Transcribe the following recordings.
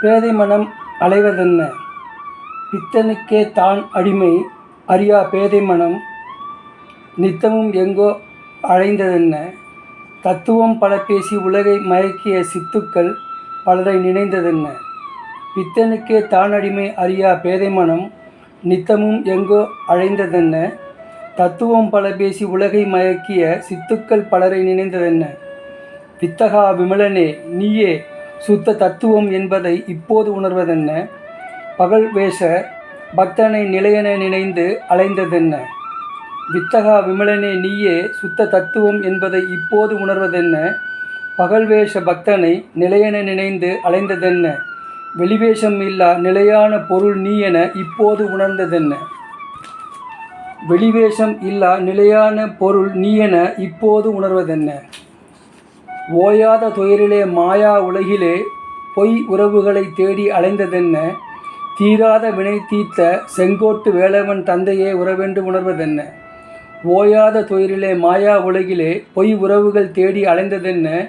பேதை மனம் அலைவதென்ன? பித்தனுக்கே தான் அடிமை அறியா பேதை மனம். நித்தமும் எங்கோ அழைந்ததென்ன தத்துவம் பல பேசி உலகை மயக்கிய சித்துக்கள் பலரை நினைந்ததென்ன? பித்தனுக்கே தான் அடிமை அறியா பேதை மனம். நித்தமும் எங்கோ அழைந்ததென்ன தத்துவம் பல பேசி உலகை மயக்கிய சித்துக்கள் பலரை நினைந்ததென்ன? வித்தகா விமலனே நீயே சுத்த தத்துவம் என்பதை இப்போது உணர்வதென்ன? பகல் வேஷ பக்தனை நிலையென நினைந்து அலைந்ததென்ன? வித்தகா விமலனே நீயே சுத்த தத்துவம் என்பதை இப்போது உணர்வதென்ன? பகல்வேஷ பக்தனை நிலையென நினைந்து அலைந்ததென்ன? வெளிவேஷம் இல்லா நிலையான பொருள் நீ என இப்போது உணர்ந்ததென்ன? வெளிவேஷம் இல்லா நிலையான பொருள் நீ என இப்போது உணர்வதென்ன? ஓயாத துயரிலே மாயா உலகிலே பொய் உறவுகளை தேடி அலைந்ததென்ன? தீராத வினை தீர்த்த செங்கோட்டு வேலவன் தந்தையே உறவென்று உணர்வதென்ன? ஓயாத துயரிலே மாயா உலகிலே பொய் உறவுகள் தேடி அலைந்ததென்ன?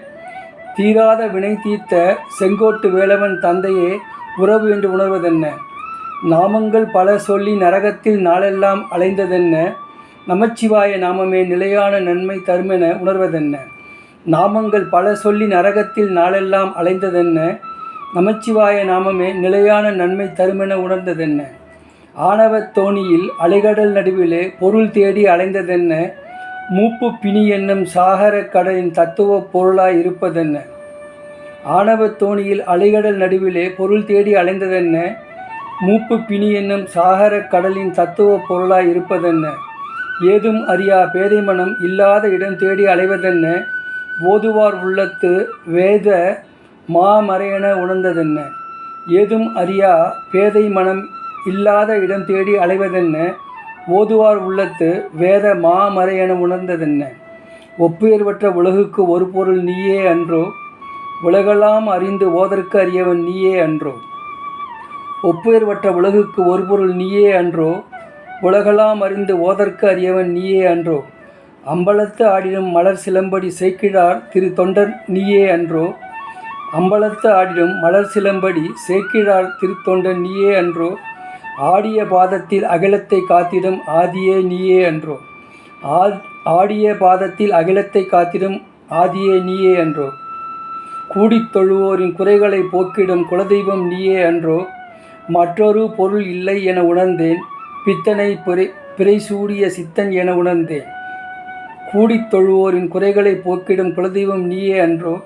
தீராத வினை தீர்த்த செங்கோட்டு வேலவன் தந்தையே உறவு என்று உணர்வதென்ன? நாமங்கள் பல சொல்லி நரகத்தில் நாளெல்லாம் அலைந்ததென்ன? நமச்சிவாய நாமமே நிலையான நன்மை தருமென உணர்வதென்ன? நாமங்கள் பல சொல்லி நரகத்தில் நாளெல்லாம் அலைந்ததென்ன? நமச்சிவாய நாமமே நிலையான நன்மை தருமென உணர்ந்ததென்ன? ஆணவத் தோணியில் அலைகடல் நடுவிலே பொருள் தேடி அலைந்ததென்ன? மூப்பு பிணி என்னும் சாகர கடலின் தத்துவ பொருளாய் இருப்பதென்ன? ஆணவத் தோணியில் அலைகடல் நடுவிலே பொருள் தேடி அலைந்ததென்ன? மூப்பு பிணி என்னும் சாகர கடலின் தத்துவ பொருளாய் இருப்பதென்ன? ஏதும் அறியா பேதை மனம் இல்லாத இடம் தேடி அலைவதென்ன? ஓதுவார் உள்ளத்து வேத மாமறையென உணர்ந்ததென்ன? ஏதும் அறியா பேதை மனம் இல்லாத இடம் தேடி அலைவதென்ன? ஓதுவார் உள்ளத்து வேத மாமறையென உணர்ந்ததென்ன? ஒப்புயர்வற்ற உலகுக்கு ஒரு பொருள் நீயே அன்றோ? உலகெல்லாம் அறிந்து ஓதற்கு அறியவன் நீயே அன்றோ? ஒப்புயர்வற்ற உலகுக்கு ஒரு பொருள் நீயே அன்றோ? உலகெல்லாம் அறிந்து ஓதற்கு அறியவன் நீயே அன்றோ? அம்பலத்து ஆடிடும் மலர் சிலம்படி சேக்கிழார் திரு தொண்டர் நீயே அன்றோ. அம்பலத்து ஆடிடும் மலர் சிலம்படி சேக்கிழார் திருத்தொண்டன் நீயே அன்றோ. ஆடிய பாதத்தில் அகிலத்தை காத்திடும் ஆதியே நீயே அன்றோ. ஆ- ஆடிய பாதத்தில் அகிலத்தை காத்திடும் ஆதியே நீயே அன்றோ. கூடித் தொழுவோரின் குறைகளை போக்கிடும் குலதெய்வம் நீயே அன்றோ. மற்றொரு பொருள் இல்லை என உணர்ந்தேன் பித்தனை பிறை பிறைசூடிய சித்தன் என உணர்ந்தேன். கூடித் தொழுவோரின் குறைகளை போக்கிடும் குலதெய்வம் நீயே அன்றோ.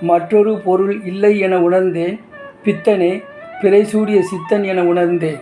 மற்றொரு பொருள் இல்லை என உணர்ந்தேன். பித்தனே பிறைசூடிய சித்தன் என உணர்ந்தேன்.